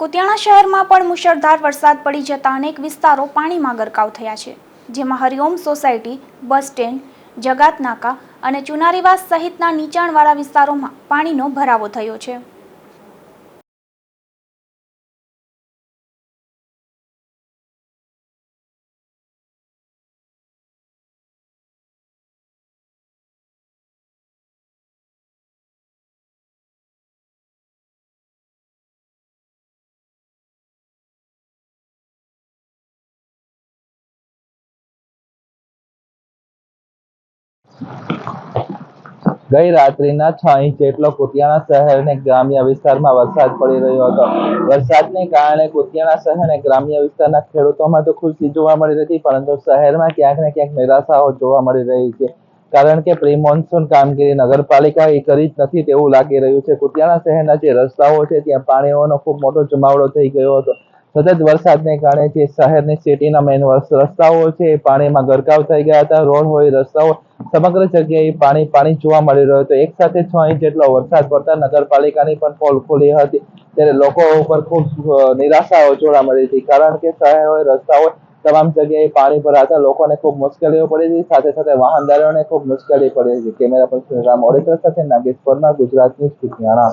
કુતિયાણા શહેરમાં પણ મુશળધાર વરસાદ પડી જતા અનેક વિસ્તારો પાણીમાં ગરકાવ થયા છે. જેમાં હરિઓમ સોસાયટી, બસ સ્ટેન્ડ જગાત નાકા અને ચુનારીવાસ સહિતના નીચાણવાળા વિસ્તારોમાં પાણીનો ભરાવો થયો છે. ગઈ રાત્રિના છ ઇંચ જેટલો કુતિયાણા શહેર અને ગ્રામ્ય વિસ્તારમાં વરસાદ પડી રહ્યો હતો. વરસાદને કારણે કુતિયાણા શહેર અને ગ્રામ્ય વિસ્તારના ખેડૂતોમાં તો ખુશી જોવા મળી હતી પરંતુ શહેરમાં ક્યાંક ને ક્યાંક નિરાશાઓ જોવા મળી રહી છે. કારણ કે પ્રી મોન્સૂન કામગીરી નગરપાલિકા એ કરી જ નથી તેવું લાગી રહ્યું છે. કુતિયાણા શહેરના જે રસ્તાઓ છે, ત્યાં પાણીઓનો ખૂબ મોટો જમાવડો થઈ ગયો હતો. સતત વરસાદને કારણે જે શહેરની સિટીના મેઇન રસ્તાઓ છે, એ પાણીમાં ગરકાવ થઈ ગયા હતા. રોડ હોય, રસ્તાઓ સમગ્ર જગ્યાએ પાણી પાણી જોવા મળી રહ્યું હતું. એક સાથે છ ઇંચ જેટલો વરસાદ પડતા નગરપાલિકાની પણ પોલ ખોલી હતી. ત્યારે લોકો ઉપર ખૂબ નિરાશાઓ જોવા મળી હતી. કારણ કે શહેર હોય રસ્તા હોય તમામ જગ્યાએ પાણી ભરાતા લોકોને ખૂબ મુશ્કેલીઓ પડી હતી. સાથે સાથે વાહનદારોને ખૂબ મુશ્કેલી પડી હતી. કેમેરા પર્સન રામ ઓડેસર સાથે નાગેશ પરમાર, ગુજરાત ન્યૂઝ કુતિયાણા